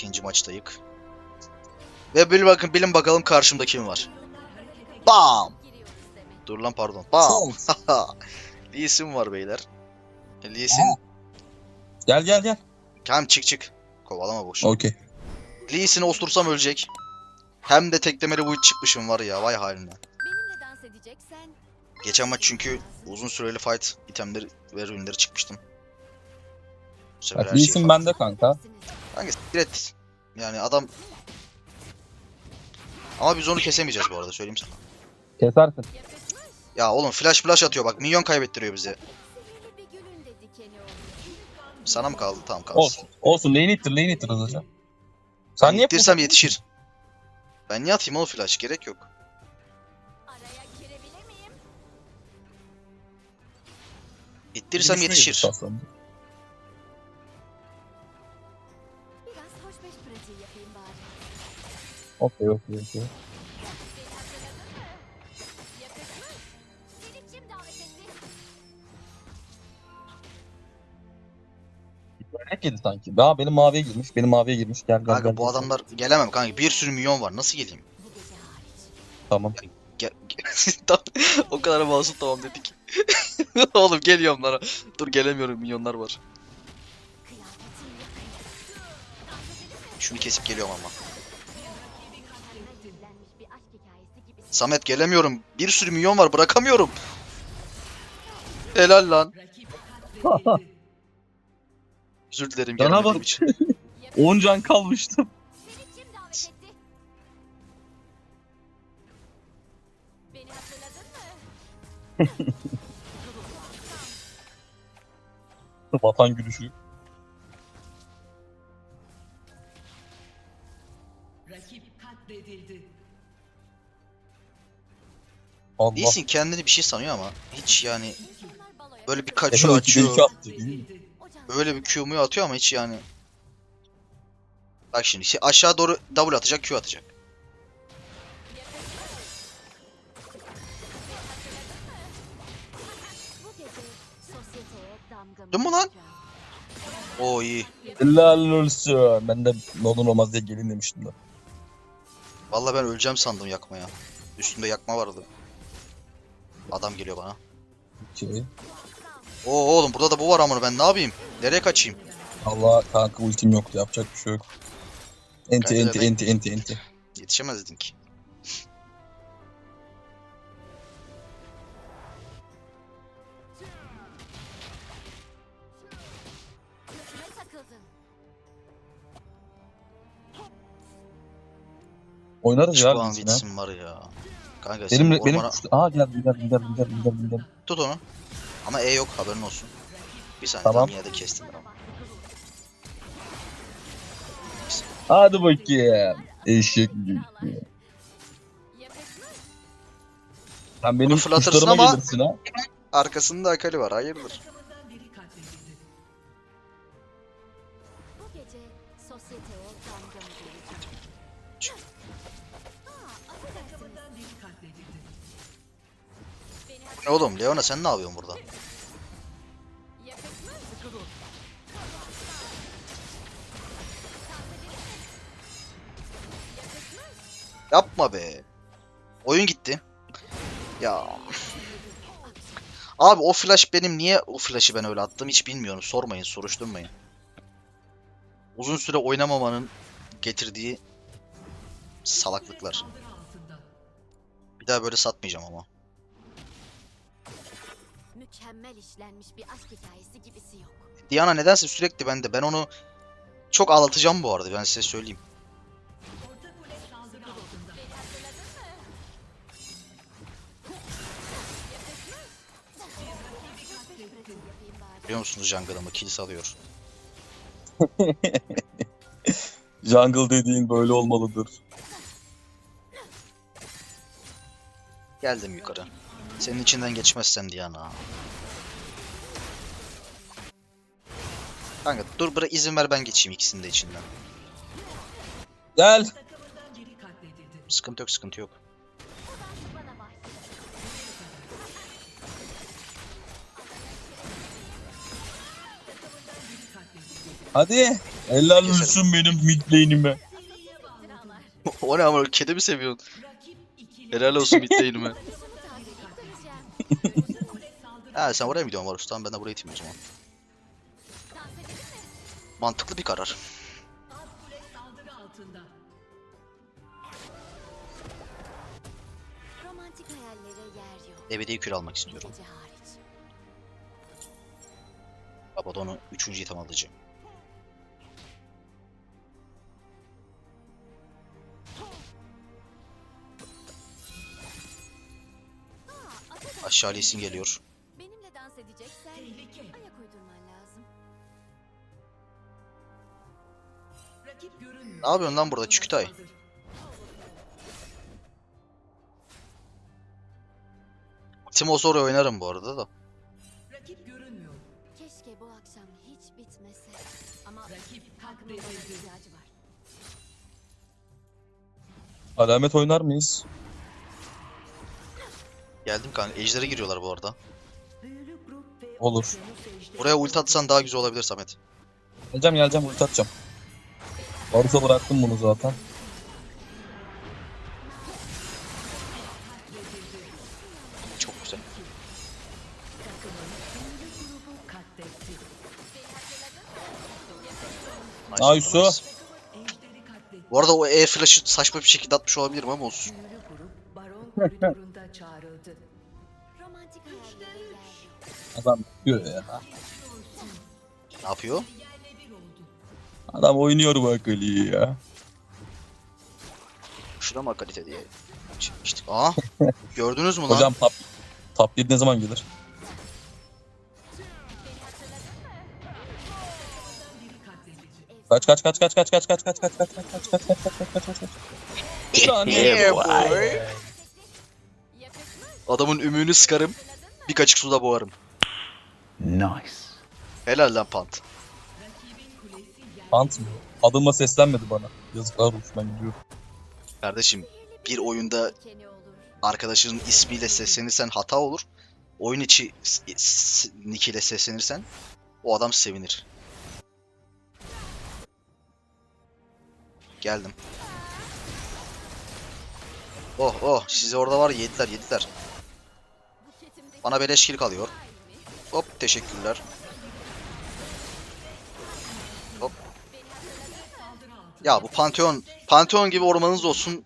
İkinci maçtayık. Ve bil bakın bilin bakalım karşımda kim var. Bam! Dur lan pardon. Bam! Lee Sin var beyler. Lee Sin. Gel gel gel. Tamam çık çık. Kovalama boş. Okey. Lee Sin'i ostursam ölecek. Hem de teklemeli bu çıkmışım var ya vay haline. Benimle dans edeceksen Geçen maç çünkü uzun süreli fight itemleri ve ürünleri çıkmıştım. Bu sefer Bak her şey iyisin farklı. bende kanka. Kanka siktir et. Yani adam... Ama biz onu kesemeyeceğiz bu arada söyleyeyim sana. Kesersin. Ya oğlum flash flash atıyor bak minyon kaybettiriyor olur. Sana mı kaldı? Tamam kalsın. Olsun. Olsun. Lane ittir. Lane ittir hızlıca. Sen niye İttirsem yetişir. Ben niye atayım oğlum flash? Gerek yok. Düşmeyiz yetişir. aslında. Okey okey okey. Örnek yedi sanki. Aa benim maviye girmiş. Benim maviye girmiş. Gel gel Kanka gel. bu adamlar gelemem kanka. Bir sürü minyon var. Nasıl geleyim? Tamam. Gel, gel- Tam- o kadar masum tamam dedik. oğlum geliyorum lan. Dur gelemiyorum minyonlar var. Şunu kesip geliyorum ama. Samet gelemiyorum. Bir sürü minyon var bırakamıyorum. Helal lan. Özür dilerim Cana bak. için. 10 can kalmıştı. Seni kim davet etti? Beni hatırladın mı? Vatan gülüşü. Allah. Değilsin kendini bir şey sanıyor ama hiç yani böyle bir kaçıyor Efendim, açıyor. attı. Böyle bir Q'muyu atıyor ama hiç yani. Bak şimdi şey aşağı doğru W atacak Q atacak. Değil mi lan? Oo iyi. Helal olsun. Ben de ne olur olmaz diye gelin demiştim de. Vallahi ben öleceğim sandım yakmaya. Üstünde yakma vardı. Adam geliyor bana. Okey. Oo oğlum burada da bu var amına ben ne yapayım? Nereye kaçayım? Allah kanka ultim yoktu. Yapacak bir şey yok. Enti enti zaten- enti enti enti. Yetişemezdin ki. Oynarız Şu ya bitsin var ya. Kanka Benim sen benim ormana Aa gel gel gel gel gel gel gel. tut onu. Ama E yok haberin olsun. Bir saniye Tamam. yine de kestim ben ama. Hadi bakayım. Eşek gibi. Sen benim Bunu fırlatırsın ama- gelirsin ha. Arkasında Akali var hayırdır. Ne oğlum Leona sen ne yapıyorsun burada? Yapma be. Oyun gitti. Ya. Abi o flash benim niye o flash'ı ben öyle attım hiç bilmiyorum. Sormayın, soruşturmayın. Uzun süre oynamamanın getirdiği salaklıklar. Bir daha böyle satmayacağım ama. Mükemmel işlenmiş bir aşk hikayesi gibisi yok. Diana nedense sürekli bende. Ben onu çok ağlatacağım bu arada ben size söyleyeyim. Biliyor musunuz jungle'ımı kill salıyor. Jungle dediğin böyle olmalıdır. Geldim yukarı. Senin içinden geçmezsem Diana. Kanka dur bırak izin ver ben geçeyim ikisinin de içinden. Gel. Sıkıntı yok sıkıntı yok. Hadi. Helal Keserim. olsun benim mid lane'ime. O ne ama kedi mi seviyorsun? Helal olsun. Tazeleyip duracağım. ha sen oraya mı gidiyorsun Varus? Tamam ben de buraya iteyim o zaman. Mantıklı bir karar. Ebedi kür almak istiyorum. Abaddon'u 3. item alacağım. Aa, Atakan, Aşağı Lee Sin geliyor. Benimle dans edeceksen Tehlike. ayak uydurman lazım. Rakip görünmüyor. Ne yapıyorsun lan burada Çükütay? Timo Zoro oynarım bu arada da. Rakip görünmüyor. Keşke bu akşam hiç bitmese. Ama Rakip katledildi. ihtiyacı var. Alamet oynar mıyız? Geldim kanka. Ejder'e giriyorlar bu arada. Olur. Buraya ulti atsan daha güzel olabilir Samet. Geleceğim geleceğim ulti atacağım. Varus'a bıraktım bunu zaten. Çok güzel. Nice. Bu arada o E flash'ı saçma bir şekilde atmış olabilirim ama olsun. Çağrıldı. Romantik hayallere yer yok. Adam diyor ya. Ne yapıyor? Yerle bir oldu. Adam oynuyor bak Ali ya. Şuna mı kalite diye çıkmıştık. Aa! Gördünüz mü lan? Hocam top, top 7 ne zaman gelir? Biri katledildi. Kaç kaç kaç kaç kaç kaç kaç kaç kaç kaç kaç kaç kaç kaç kaç kaç kaç kaç Yeah, boy. Yakışmış. Adamın ümüğünü sıkarım. Bir kaçık suda boğarım. Nice. Helal lan pant. Rakibin kulesi yer. Ant mı? Adıma seslenmedi bana. Yazıklar olsun ben gidiyorum. Kardeşim bir oyunda arkadaşının ismiyle seslenirsen hata olur. Oyun içi nick ile seslenirsen o adam sevinir. Geldim. Oh oh sizi orada var yediler yediler. Bana beleş kill kalıyor. Hop teşekkürler. Hop. Ya bu Pantheon, Pantheon gibi ormanınız olsun.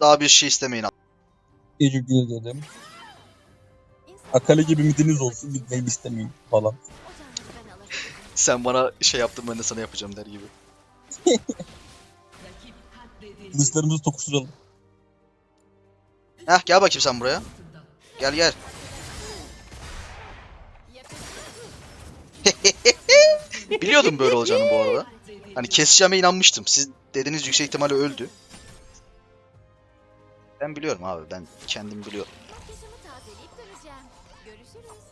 Daha bir şey istemeyin. Teşekkür ederim. İnsan Akali gibi midiniz olsun gitmeyi istemeyin falan. Sen bana şey yaptın ben de sana yapacağım der gibi. Kılıçlarımızı tokuşturalım. Heh gel bakayım sen buraya. Gel gel. Biliyordum böyle olacağını bu arada. Hani keseceğime inanmıştım. Siz dediniz yüksek ihtimalle öldü. Ben biliyorum abi. Ben kendim biliyorum. Makyajımı tazeleyip duracağım. Görüşürüz.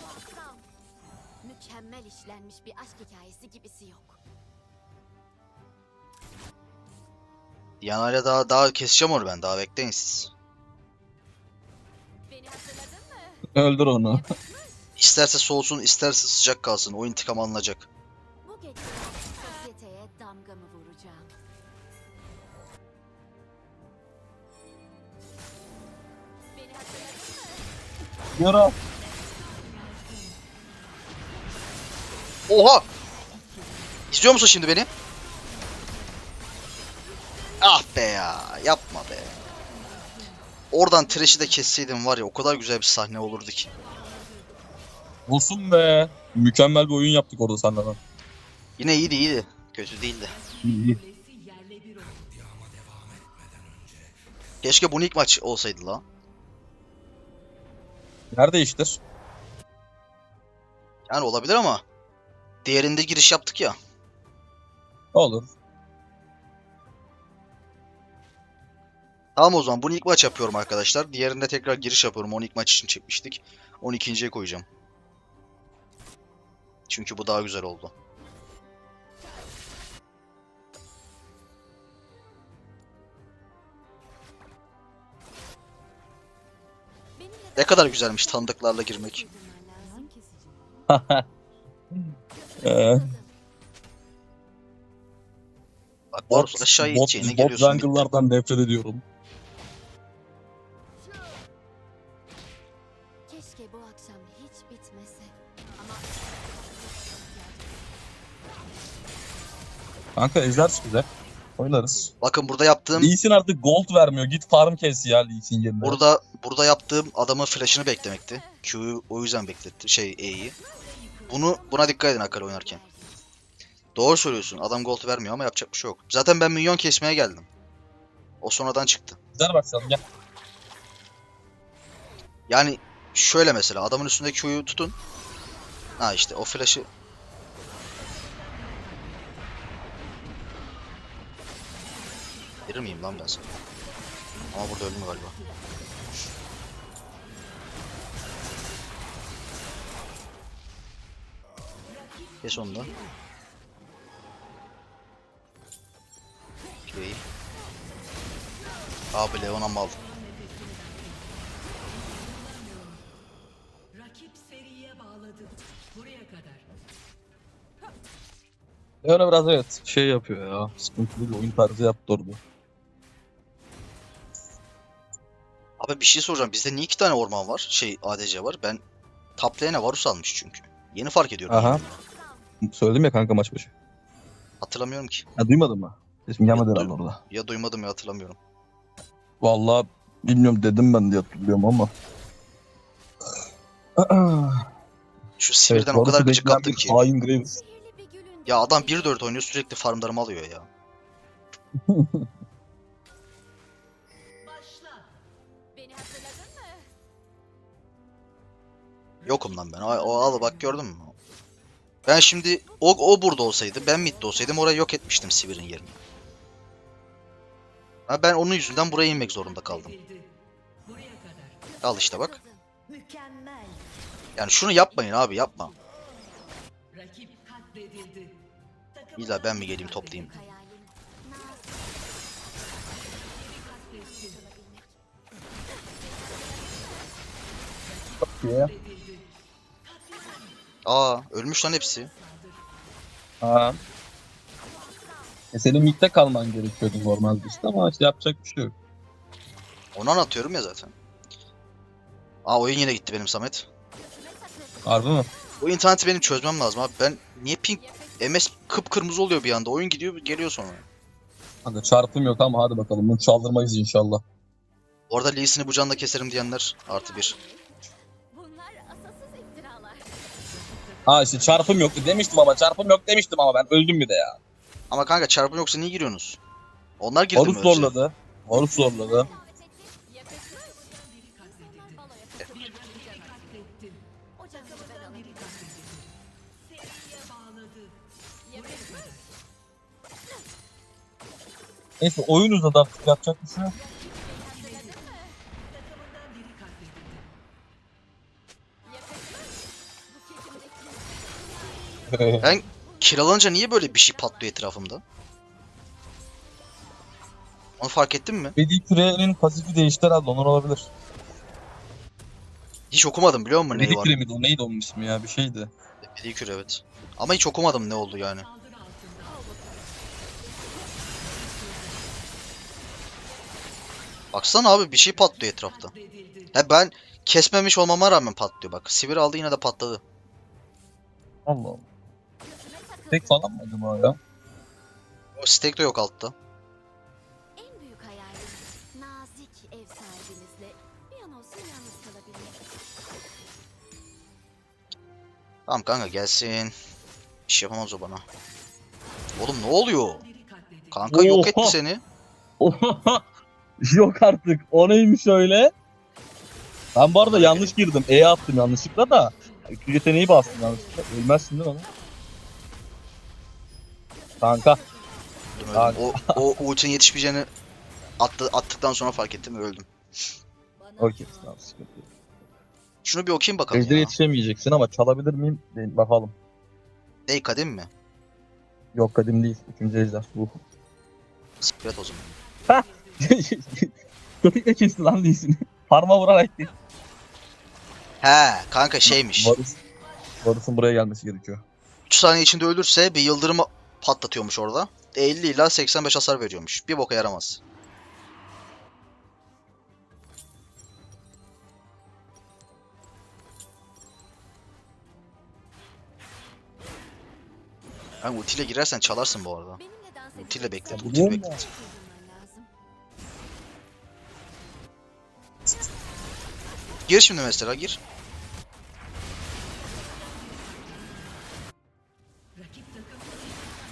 Muazzam. Mükemmel işlenmiş bir aşk hikayesi gibisi yok. Diana'yla daha daha keseceğim onu ben. Daha bekleyin siz. Beni hatırladın mı? Öldür onu. İsterse soğusun, isterse sıcak kalsın. O intikam alınacak. Bu gece sosyeteye damgamı vuracağım. Beni hatırladın mı? Yara. Oha! İstiyor musun şimdi beni? Be ya. Yapma be. Oradan Thresh'i de kesseydim var ya o kadar güzel bir sahne olurdu ki. Olsun be. Mükemmel bir oyun yaptık orada senden. Yine iyiydi iyiydi. Kötü değildi. İyi. Oldu. Keşke bu ilk maç olsaydı la. Yer değiştir. Yani olabilir ama diğerinde giriş yaptık ya. Olur. Tamam o zaman bunu ilk maç yapıyorum arkadaşlar. Diğerinde tekrar giriş yapıyorum. Onu ilk maç için çekmiştik. 12.ye koyacağım. Çünkü bu daha güzel oldu. Ne kadar güzelmiş tanıdıklarla girmek. Ee, Bak bot, Varus aşağı bot, gideceğine bot geliyorsun. bitti. jungle'lardan nefret ediyorum. Kanka ejder çıkacak. Oynarız. Bakın burada yaptığım Lee Sin artık gold vermiyor. Git farm kes ya Lee Sin yerine. burada burada yaptığım adamın flash'ını beklemekti. Q'yu o yüzden bekletti. Şey E'yi. Bunu buna dikkat edin Akali oynarken. Doğru söylüyorsun. Adam gold vermiyor ama yapacak bir şey yok. Zaten ben minyon kesmeye geldim. O sonradan çıktı. Ejder başlayalım gel. Yani şöyle mesela adamın üstünde Q'yu tutun. Ha işte o flash'ı Verir miyim lan ben sana? Ama burada öldüm galiba. Kes onu da. Okey. Abi Leon'a mal. Rakip seriye bağladı. Buraya kadar. Leona biraz evet şey yapıyor ya. Sıkıntılı bir oyun tarzı yaptı orada. Bir şey soracağım. Bizde niye iki tane orman var? Şey ADC var. Ben top lane'e Varus almış çünkü. Yeni fark ediyorum. Aha. Söyledim ya kanka maç başı. Hatırlamıyorum ki. Ha duymadın mı? Sesim gelmedi herhalde duy- orada. Ya duymadım ya hatırlamıyorum. Vallahi bilmiyorum dedim ben diye hatırlıyorum ama. Şu Sivir'den o Varus'u kadar gıcık bekleyen kaptım bir ki. Hain Graves. Ya adam 1-4 oynuyor sürekli farmlarımı alıyor ya. Yokum lan ben. O, o al bak gördün mü? Ben şimdi o, o burada olsaydı, ben midde olsaydım orayı yok etmiştim Sivir'in yerine. Ha, ben onun yüzünden buraya inmek zorunda kaldım. Al işte bak. Yani şunu yapmayın abi yapma. İlla ben mi geleyim toplayayım? Hayalim. Aa ölmüş lan hepsi. Ha. E senin midde kalman gerekiyordu normalde işte ama işte yapacak bir şey yok. Onu anlatıyorum ya zaten. Aa oyun yine gitti benim Samet. Harbi mi? Bu interneti benim çözmem lazım abi. Ben niye ping MS kıpkırmızı oluyor bir anda. Oyun gidiyor geliyor sonra. Hadi çarpım yok ama hadi bakalım bunu çaldırmayız inşallah. Orada Lee'sini bu canla keserim diyenler artı bir. Ha işte çarpım yoktu demiştim ama çarpım yok demiştim ama ben öldüm bir de ya. Ama kanka çarpım yoksa niye giriyorsunuz? Onlar girdi mi Varus önce? zorladı. Varus zorladı. Buraya kadar. Neyse oyun uzadı artık yapacak bir şey yok. Ben kiralanınca niye böyle bir şey patlıyor etrafımda? Onu fark ettin mi? Bedi Küre'nin pasifi değişti herhalde onlar olabilir. Hiç okumadım biliyor musun Bedi neyi var? Küre miydi o neydi onun ismi ya bir şeydi. Pedikür evet. Ama hiç okumadım ne oldu yani. Baksana abi bir şey patlıyor etrafta. He ben kesmemiş olmama rağmen patlıyor bak. Sivir aldı yine de patladı. Allah Allah. Tek falan mı acaba ya? O stack de yok altta. En büyük hayalim nazik ev sahibinizle bir an olsun yalnız kalabilmek. Tamam kanka gelsin. Bir şey yapamaz o bana. Oğlum ne oluyor? Kanka yok etti Oha! seni. Yok artık. O neymiş öyle? Ben bu arada yanlış girdim. E attım yanlışlıkla da. Yeteneği bastım yanlışlıkla. Ölmezsin değil mi? lan? Kanka. Kanka. O, o ultinin yetişmeyeceğini attı, attıktan sonra fark ettim ve öldüm. Okey. Tamam sıkıntı yok. Şunu bir okuyayım bakalım Ejder'e ya. yetişemeyeceksin ama çalabilir miyim? Değil, bakalım. Ney kadim mi? Yok kadim değil. Üçüncü ejder. Uh. Evet o zaman. Köpekle kesti lan değilsin. Parma vurarak değil. He kanka şeymiş. Varus. Varus'un buraya gelmesi gerekiyor. 3 saniye içinde ölürse bir yıldırımı patlatıyormuş orada. 50 ila 85 hasar veriyormuş. Bir boka yaramaz. Kanka ultiyle girersen çalarsın bu arada. Ultiyle beklet, Ya ultiyle lazım. Gir şimdi mesela gir.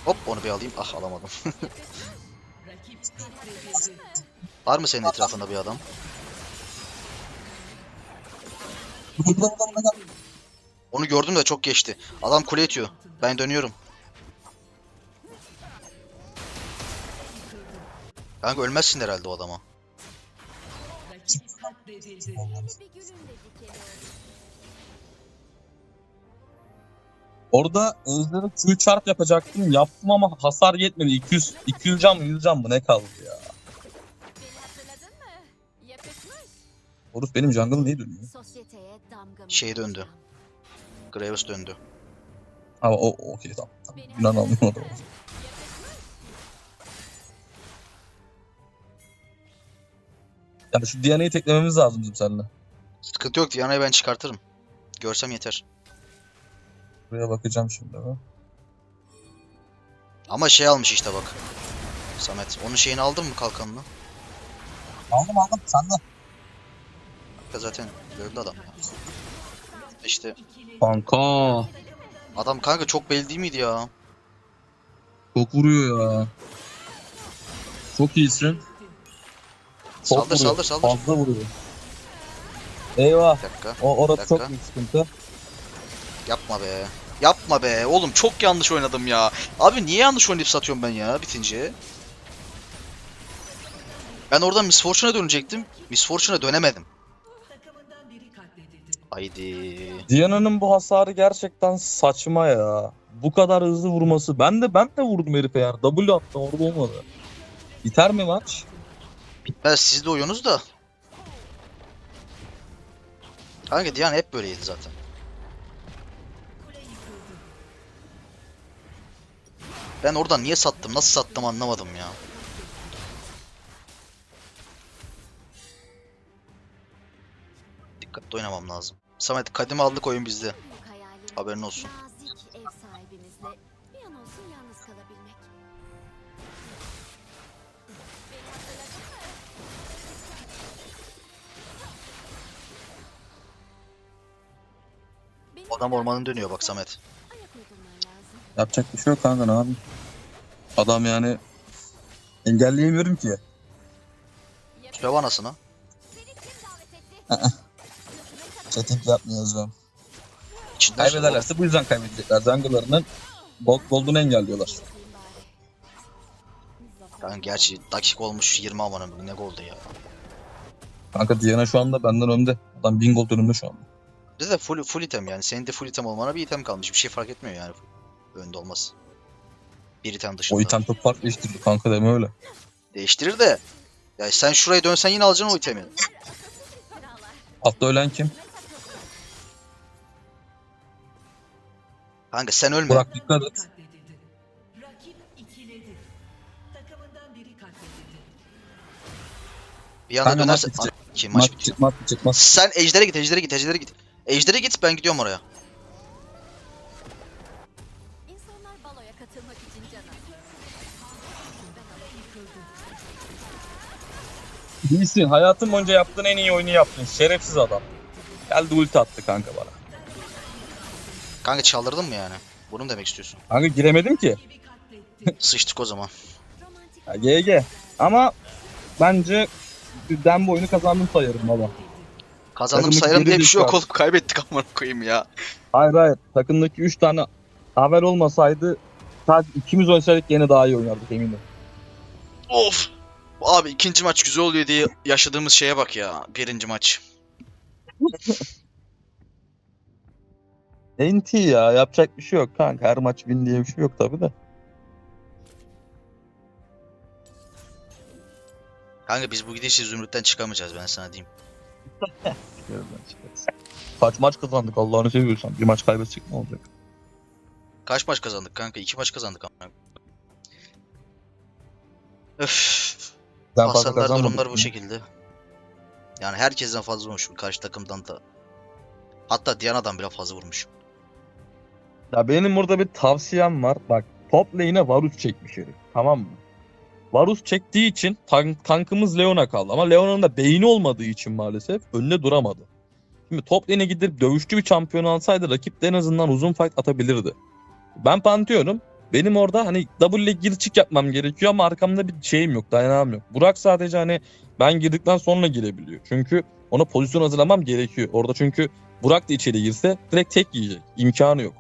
Hop onu bir alayım. Ah alamadım. Var mı senin etrafında bir adam? Onu gördüm de çok geçti. Adam kule itiyor. Ben dönüyorum. Kanka ölmezsin herhalde o adama. Orada Ejder'e Q çarp yapacaktım. Yaptım ama hasar yetmedi. 200 200 can mı 100 can mı ne kaldı ya. Horus benim jungle niye dönüyor? Şey döndü. Graves döndü. Ha o o- okey tamam. tamam. Yunan anlamadım. Yani şu Diana'yı teklememiz lazım bizim seninle. Sıkıntı yok Diana'yı ben çıkartırım. Görsem yeter. Buraya bakacağım şimdi. ben. Ama şey almış işte bak. Samet. Onun şeyini aldın mı kalkanını? Aldım aldım sen de. Kanka zaten öldü adam. ya. İşte Kanka. adam kanka çok belli değil miydi ya? Çok vuruyor ya. Çok iyisin. Çok Saldır vuruyor. saldır saldır. Fazla vuruyor. Eyvah. Bir dakika. O orası dakika. çok büyük sıkıntı. Yapma be. Yapma be. Oğlum çok yanlış oynadım ya. Abi niye yanlış oynayıp satıyorum ben ya bitince? Ben oradan Miss Fortune'a dönecektim. Miss Fortune'a dönemedim. Haydi. Diana'nın bu hasarı gerçekten saçma ya. Bu kadar hızlı vurması. Ben de ben de vurdum herife yani. W attım orada olmadı. Biter mi maç? Bitmez siz de oyunuz da. Kanka Diana hep böyleydi zaten. Kule yıkıldı. Ben oradan niye sattım, nasıl sattım anlamadım ya. Dikkatli oynamam lazım. Samet kadime aldık oyun bizde. Haberin olsun. Adam ormanın dönüyor bak Samet. Yapacak bir şey yok kanka ne yapayım? Adam yani engelleyemiyorum ki. Söv anasını. Chatting yapmıyoruz ben. İçinden söv. Kaybederlerse bu yüzden kaybedecekler. Jungle'larının gold gold'unu engelliyorlar. Kanka gerçi dakika olmuş 20 amanın ne goldu ya. Kanka Diana şu anda benden önde. Adam 1000 gold önümde şu anda. Bir de full, full item yani. Senin de full item olmana bir item kalmış. Bir şey fark etmiyor yani. Önde olmaz. Bir item dışında. O item çok fark değiştirdi kanka deme öyle. Değiştirir de. Ya sen şuraya dönsen yine alacaksın o itemi. Altta ölen kim? Kanka sen ölme. Burak dikkat et. Bir anda dönersen... bitecek. Aa, Ki maç bitiyor. maç, maç. Sen ejdere git, ejdere git, ejdere git. Ejdere git ben gidiyorum oraya. İyisin. Hayatım boyunca yaptığın en iyi oyunu yaptın. Şerefsiz adam. Geldi ulti attı kanka bana. Kanka çaldırdın mı yani? Bunu mu demek istiyorsun? Kanka giremedim ki. Sıçtık o zaman. Ya GG. Ama bence ben bu oyunu kazandım sayarım baba. Kazandım Takımın sayarım diye bir şey yok oğlum. Kaybettik amına koyayım ya. Hayır hayır. Takımdaki 3 tane haber olmasaydı sadece ikimiz oynasaydık yine daha iyi oynardık eminim. Of. Abi ikinci maç güzel oluyor diye yaşadığımız şeye bak ya. Birinci maç. NT ya yapacak bir şey yok kanka. Her maç win diye bir şey yok tabi de. Kanka biz bu gidişle Zümrüt'ten çıkamayacağız ben sana diyeyim. Kaç maç kazandık Allah'ını seviyorsan. Bir maç kaybetsek ne olacak? Kaç maç kazandık kanka? İki maç kazandık ama. Öf. Ben fazla Hasarlar kazanmadım. durumlar bu şekilde. Yani herkesten fazla vurmuşum. Karşı takımdan da. Hatta Diana'dan bile fazla vurmuşum. Ya benim burada bir tavsiyem var. Bak top lane'e Varus çekmiş herif. Tamam mı? Varus çektiği için tank, tankımız Leon'a kaldı. Ama Leon'un da beyni olmadığı için maalesef önüne duramadı. Şimdi top lane'e gidip dövüşçü bir şampiyon alsaydı rakip de en azından uzun fight atabilirdi. Ben Pantheon'um. Benim orada hani W ile gir çık yapmam gerekiyor ama arkamda bir şeyim yok, dayanağım yok. Burak sadece hani ben girdikten sonra girebiliyor. Çünkü ona pozisyon hazırlamam gerekiyor. Orada çünkü Burak da içeri girse direkt tek yiyecek. İmkanı yok.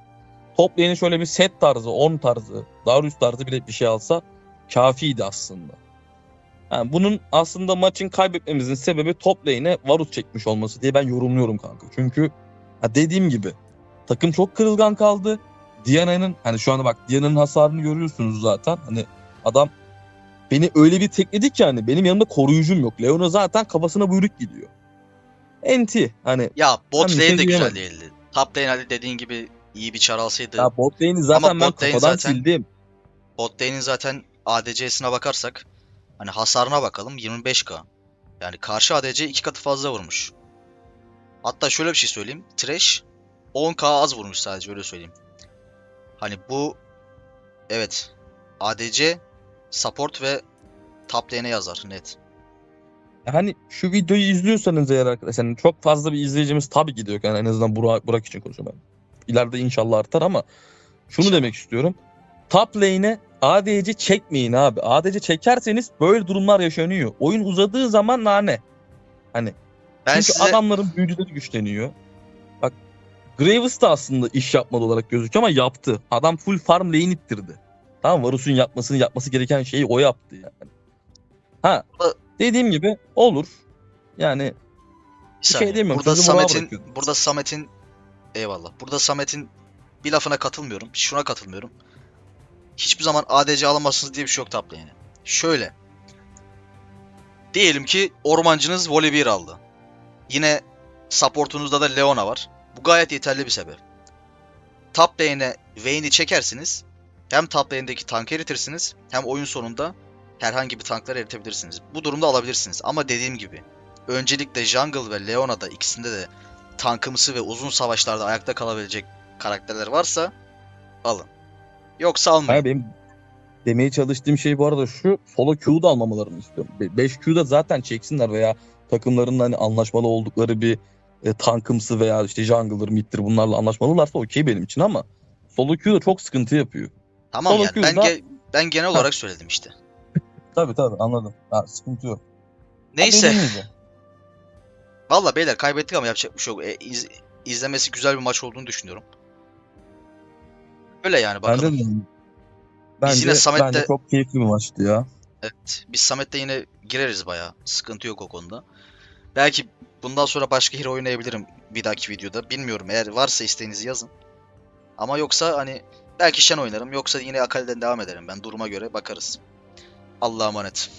Top lane'e şöyle bir set tarzı, 10 tarzı, Darius tarzı bile bir şey alsa kafiydi aslında. Yani bunun aslında maçın kaybetmemizin sebebi top lane'e Varus çekmiş olması diye ben yorumluyorum kanka. Çünkü dediğim gibi takım çok kırılgan kaldı. Diana'nın hani şu anda bak Diana'nın hasarını görüyorsunuz zaten. Hani adam beni öyle bir tekledi ki hani benim yanımda koruyucum yok. Leona zaten kafasına buyruk gidiyor. Enti hani Ya bot Ben bir lane şey de güzel değildi. Top lane hadi dediğin gibi iyi bir çar alsaydı. ya bot lane'i zaten Ama ben bot kafadan zaten- sildim. Bot lane'in zaten ADC'sine bakarsak hani hasarına bakalım 25k. Yani karşı ADC iki katı fazla vurmuş. Hatta şöyle bir şey söyleyeyim. Trash 10k az vurmuş sadece öyle söyleyeyim. Hani bu evet ADC support ve top lane'e yazar net. Hani şu videoyu izliyorsanız eğer arkadaşlar yani çok fazla bir izleyicimiz tabii yok yani en azından Burak, Burak için konuşuyorum ben. İleride inşallah artar ama şunu demek istiyorum. Top lane'e ADC çekmeyin abi. ADC çekerseniz böyle durumlar yaşanıyor. Oyun uzadığı zaman nane. Hani Ben çünkü size adamların büyücüleri güçleniyor. Graves da aslında iş yapmadı olarak gözüküyor ama yaptı. Adam full farm lane ittirdi. Tamam Varus'un yapmasını yapması gereken şeyi o yaptı yani. Ha dediğim gibi olur. Yani bir şey demiyorum, Burada Samet'in burada Samet'in eyvallah. Burada Samet'in bir lafına katılmıyorum. Şuna katılmıyorum. Hiçbir zaman ADC alamazsınız diye bir şey yok top lane'e. Şöyle. Diyelim ki ormancınız Volibear aldı. Yine supportunuzda da Leona var. Bu gayet yeterli bir sebep. Top lane'e Vayne'i çekersiniz. Hem top lane'deki tankı eritirsiniz. Hem oyun sonunda herhangi bir tankları eritebilirsiniz. Bu durumda alabilirsiniz. Ama dediğim gibi öncelikle Jungle ve Leona'da ikisinde de tankımsı ve uzun savaşlarda ayakta kalabilecek karakterler varsa alın. Yoksa almayın. hayır benim demeye çalıştığım şey bu arada şu solo Q'yu da almamalarını istiyorum. 5 Q'da zaten çeksinler veya takımların hani anlaşmalı oldukları bir e, tankımsı veya işte jungle'dır, mid'dir bunlarla anlaşmalılarsa okey benim için ama solo Q da çok sıkıntı yapıyor. Tamam Solo yani ben, queue'da- ge- ben genel olarak söyledim işte. Tabii tabii anladım. Ha, sıkıntı yok. Neyse. Valla beyler kaybettik ama yapacak bir şey yok. E, iz- izlemesi güzel bir maç olduğunu düşünüyorum. Öyle yani bakalım. Bence. Bence, yine Samet'le- bence çok keyifli bir maçtı ya. Evet. Biz Samet'le yine gireriz bayağı. Sıkıntı yok o konuda. Belki bundan sonra başka hero oynayabilirim bir dahaki videoda. Bilmiyorum. Eğer varsa isteğinizi yazın. Ama yoksa hani belki Shen oynarım. Yoksa yine Akali'den devam ederim. Ben duruma göre bakarız. Allah'a emanet.